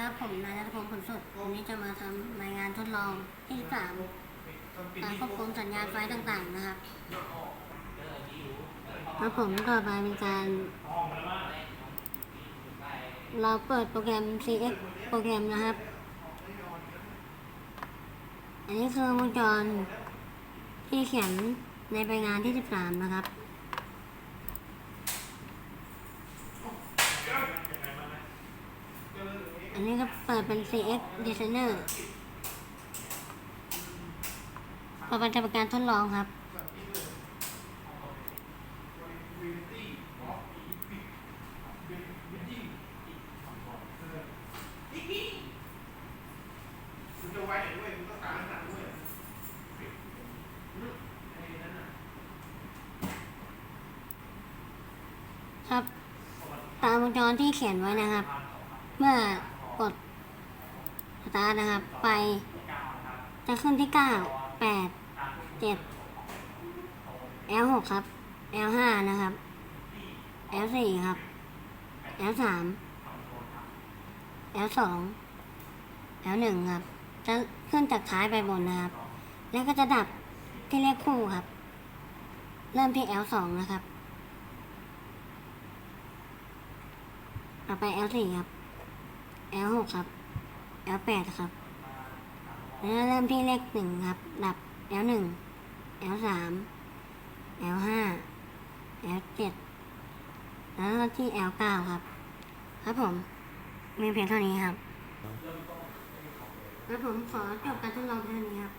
ครับผมนายนัทพงศ์ผลสุดวันนี้จะมาทำรายงานทดลองที่สามการควบคุมสัญญาณไฟต่างๆนะครับแล้วผมต่อไปเป็นการ เราเปิดโปรแกรม CX โปรแกรมนะครับ อันนี้คือวงจรที่เขียนในใบงานที่ 13 นะครับ นนี้ก็เปิดเป็น CX Designer ต่อไปจะเป็นการทดลองครับคุณจะไว้ไหนด้วยคุณต้องตามหนักด้วยครับ ตามวงจรที่เขียนไว้นะครับ เมื่อ กดสตาร์ทนะครับ ไป จะขึ้นที่เก้าแปดเจ็ด L หกครับ L ห้านะครับ L สี่ครับ L สาม L สอง L หนึ่งครับ จะขึ้นจากท้ายไปบนนะครับ แล้วก็จะดับที่เลขคู่ครับ เริ่มที่ L สองนะครับ ต่อไป L สี่ครับ L หกครับ L แปดครับแล้วเริ่มที่เลขหนึ่งครับ ดับ L หนึ่ง L สาม L ห้า L เจ็ดแล้วก็ที่ L เก้าครับ ครับผม มีเพียงเท่านี้ครับ แล้วผมขอจบการทดลองเพียงเท่านี้ครับ